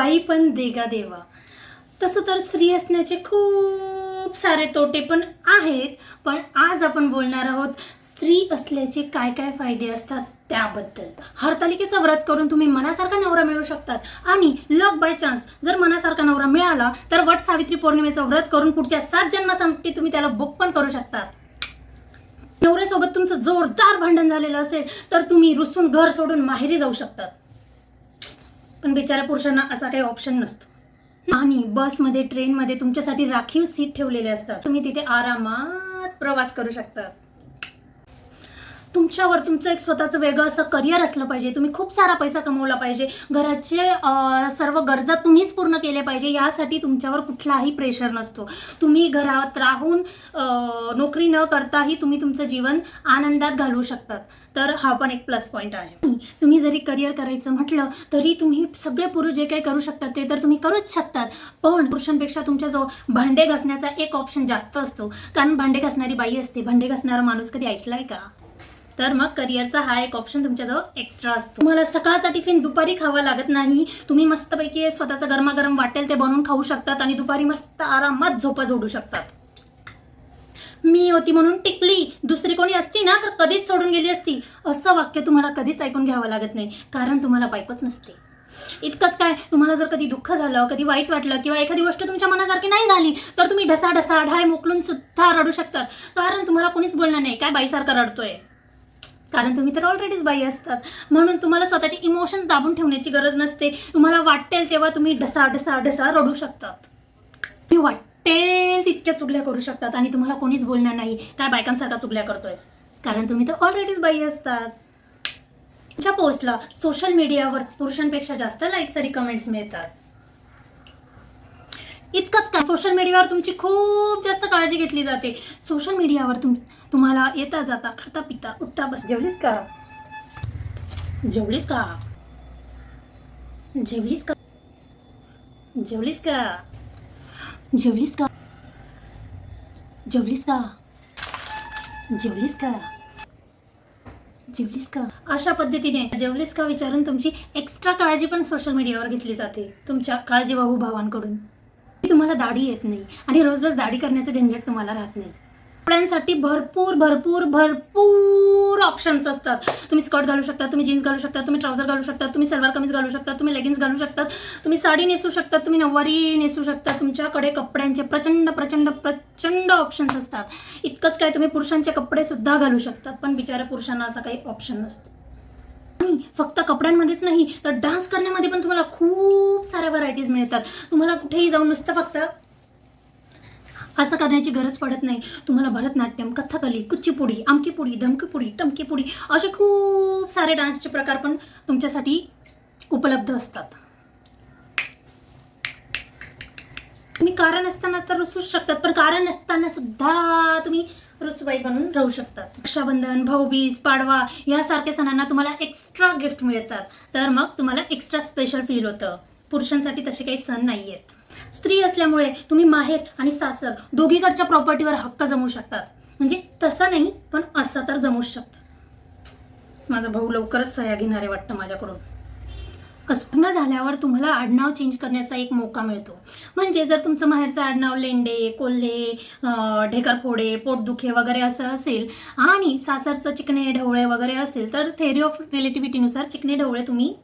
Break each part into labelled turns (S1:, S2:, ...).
S1: बाई पण देगा देवा. तसं तर स्त्री असण्याचे खूप सारे तोटे पण आहेत पण आज आपण बोलणार आहोत स्त्री असल्याचे काय काय फायदे असतात त्याबद्दल. हरतालिकेचं व्रत करून तुम्ही मनासारखा नवरा मिळू शकतात. आणि लक बाय चान्स जर मनासारखा नवरा मिळाला तर वट सावित्री पौर्णिमेचं व्रत करून पुढच्या सात जन्मासाठी तुम्ही त्याला बुक पण करू शकतात. नवऱ्यासोबत तुमचं जोरदार भांडण झालेलं असेल तर तुम्ही रुसून घर सोडून माहेरी जाऊ शकतात. पण बिचाऱ्या पुरुषांना असा काही ऑप्शन नसतो. आणि बसमध्ये ट्रेनमध्ये तुमच्यासाठी राखीव सीट ठेवलेले असतात. तुम्ही तिथे आरामात प्रवास करू शकतात. तुमच्यावर तुमचं एक स्वतःचं वेगळं असं करिअर असलं पाहिजे. तुम्ही खूप सारा पैसा कमवला पाहिजे. घराचे सर्व गरजा तुम्हीच पूर्ण केल्या पाहिजे. यासाठी तुमच्यावर कुठलाही प्रेशर नसतो. तुम्ही घरात राहून नोकरी न करताही तुम्ही तुमचं जीवन आनंदात घालवू शकतात. तर हा पण एक प्लस पॉईंट आहे. तुम्ही जरी करिअर करायचं म्हटलं तरी तुम्ही सगळे पुरुष जे काही करू शकतात ते तर तुम्ही करूच शकतात. पण पुरुषांपेक्षा तुमच्याजवळ भांडे घासण्याचा एक ऑप्शन जास्त असतो. कारण भांडे घासणारी बाई असते. भांडे घासणारा माणूस कधी ऐकलाय का? तर मग करिअरचा हा एक ऑप्शन तुमच्याजवळ एक्स्ट्रा असतो. तुम्हाला सकाळचा टिफिन दुपारी खावा लागत नाही. तुम्ही मस्तपैकी स्वतःचं गरमागरम वाटेल ते बनवून खाऊ शकतात आणि दुपारी मस्त आरामात झोपा जोडू शकतात. मी होती म्हणून टिकली. दुसरी कोणी असती ना तर कधीच सोडून गेली असती. असं वाक्य तुम्हाला कधीच ऐकून घ्यावं लागत नाही कारण तुम्हाला बायकोच नसते. इतकंच काय तुम्हाला जर कधी दुःख झालं कधी वाईट वाटलं किंवा एखादी गोष्ट तुमच्या मनासारखी नाही झाली तर तुम्ही ढसा ढसा ढाय मोकलून सुद्धा रडू शकतात. कारण तुम्हाला कोणीच बोलणार नाही काय बाईसारखं रडतोय? कारण तुम्ही तर ऑलरेडीच बाई असतात. म्हणून तुम्हाला स्वतःचे इमोशन्स दाबून ठेवण्याची गरज नसते. तुम्हाला वाटेल तेव्हा तुम्ही ढसा ढसा ढसा रडू शकतात. तुम्ही वाटेल तितक्या चुगल्या करू शकतात आणि तुम्हाला कोणीच बोलणार नाही. काय बायकांसारखा चुगल्या करतोयस? कारण तुम्ही तर ऑलरेडीच बाई असतात. तुमच्या पोस्टला सोशल मीडियावर पुरुषांपेक्षा जास्त लाईक्स आणि कमेंट्स मिळतात. इतकंच का? सोशल मीडियावर तुमची खूप जास्त काळजी घेतली जाते. सोशल मीडियावर तुम तुम्हाला येता जाता खाता पिता उठता बस जेवलीस का? जेवलीस का? जेवलीस का? जेवलीस का? जेवलीस का? जेवलीस का? जेवलीस का? जेवलीस का? अशा पद्धतीने जेवलीस का विचारून तुमची एक्स्ट्रा काळजी पण सोशल मीडियावर घेतली जाते. तुमच्या काळजीवाहू भावांकडून. तुम्हाला दाढी येत नाही आणि रोज रोज दाढी करण्याचं झंझट तुम्हाला राहत नाही. कपड्यांसाठी भरपूर भरपूर भरपूर ऑप्शन्स असतात. तुम्ही स्कर्ट घालू शकता तुम्ही जीन्स घालू शकता तुम्ही ट्राउझर घालू शकता तुम्ही सलवार कमीज घालू शकता तुम्ही लेगिन्स घालू शकता तुम्ही साडी नेसू शकता तुम्ही नऊवारी नेसू शकता तुमच्याकडे कपड्यांचे प्रचंड प्रचंड प्रचंड ऑप्शन्स असतात. इतकंच काय तुम्ही पुरुषांचे कपडेसुद्धा घालू शकतात पण बिचाऱ्या पुरुषांना असा काही ऑप्शन नसतो. नाही फक्त कपड्यांमध्येच नाही तर डान्स करण्यामध्ये पण तुम्हाला खूप साऱ्या व्हरायटीज मिळतात. तुम्हाला कुठेही जाऊन नुसतं फक्त असं करण्याची गरज पडत नाही. तुम्हाला भरतनाट्यम कथकली कुच्चीपुडी आमकीपुडी धमकीपुडी टमकीपुडी असे खूप सारे डान्सचे प्रकार पण तुमच्यासाठी उपलब्ध असतात. तुम्ही कारण असताना तर रुसूच शकतात पण कारण असताना सुद्धा तुम्ही रुसबाई बनून राहू शकतात. रक्षाबंधन भाऊबीज पाडवा यासारख्या सणांना तुम्हाला एक्स्ट्रा गिफ्ट मिळतात. तर मग तुम्हाला एक्स्ट्रा स्पेशल फील होतं. पुरुषांसाठी तसे काही सण नाही आहेत स्त्री असल्यामुळे तुम्ही माहेर आणि सासर दोघीकडच्या प्रॉपर्टीवर हक्क जमू शकतात. म्हणजे तसं नाही पण असं तर जमूच शकतं. माझा भाऊ लवकरच सह्या घेणारे वाटतं माझ्याकडून. लग्न झाल्यावर तुम्हाला आडनाव चेंज करण्याचा एक मोका मिळतो. म्हणजे जर तुमचं माहेरचं आडनाव लेंडे कोल्हे ढेकरफोडे पोटदुखे वगैरे असं असेल आणि सासरचं चिकणे ढवळे वगैरे असेल तर थेअरी ऑफ रिलेटिव्हिटीनुसार चिकणे ढवळे तुम्ही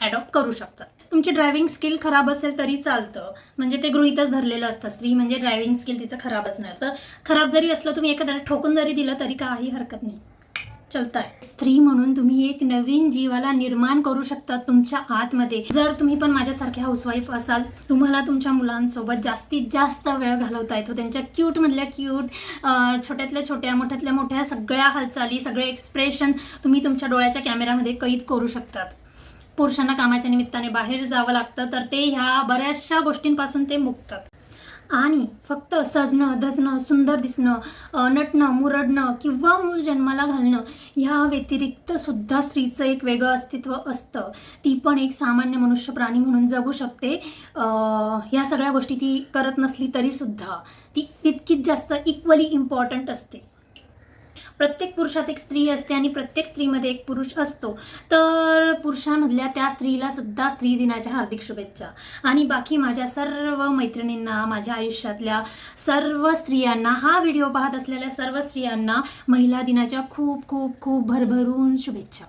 S1: ॲडॉप्ट करू शकता. तुमची ड्रायव्हिंग स्किल खराब असेल तरी चालतं. म्हणजे ते गृहितच धरलेलं असतं. स्त्री म्हणजे ड्रायव्हिंग स्किल तिचं खराब असणार. तर खराब जरी असलं तुम्ही एखाद्याला ठोकून जरी दिलं तरी काही हरकत नाही. चलताय. स्त्री म्हणून तुम्ही एक नवीन जीवाला निर्माण करू शकता तुमच्या आतमध्ये. जर तुम्ही पण माझ्यासारखे हाऊसवाईफ असाल तुम्हाला तुमच्या मुलांसोबत जास्तीत जास्त वेळ घालवता येतो. त्यांच्या क्यूटमधल्या क्यूट छोट्यातल्या छोट्या मोठ्यातल्या मोठ्या सगळ्या हालचाली सगळे एक्सप्रेशन तुम्ही तुमच्या डोळ्याच्या कॅमेऱ्यामध्ये कैद करू शकतात. पुरुषांना कामाच्या निमित्ताने बाहेर जावं लागतं तर ते ह्या बऱ्याचशा गोष्टींपासून ते मुक्तात आणि फक्त सजणं धजणं सुंदर दिसणं नटणं मुरडणं किंवा मूल जन्माला घालणं ह्या व्यतिरिक्त सुद्धा स्त्रीचं एक वेगळं अस्तित्व असतं. ती पण एक सामान्य मनुष्य प्राणी म्हणून जगू शकते. ह्या सगळ्या गोष्टी ती करत नसली तरीसुद्धा ती तितकीच जास्त इक्वली इम्पॉर्टंट असते. प्रत्येक पुरुषात एक स्त्री असते आणि प्रत्येक स्त्रीमध्ये एक पुरुष असतो. तर पुरुषांमधल्या त्या स्त्रीला सुद्धा स्त्री दिनाच्या हार्दिक शुभेच्छा. आणि बाकी माझ्या सर्व मैत्रिणींना माझ्या आयुष्यातल्या सर्व स्त्रियांना हा व्हिडिओ पाहत असलेल्या सर्व स्त्रियांना महिला दिनाच्या खूप खूप खूप भरभरून शुभेच्छा.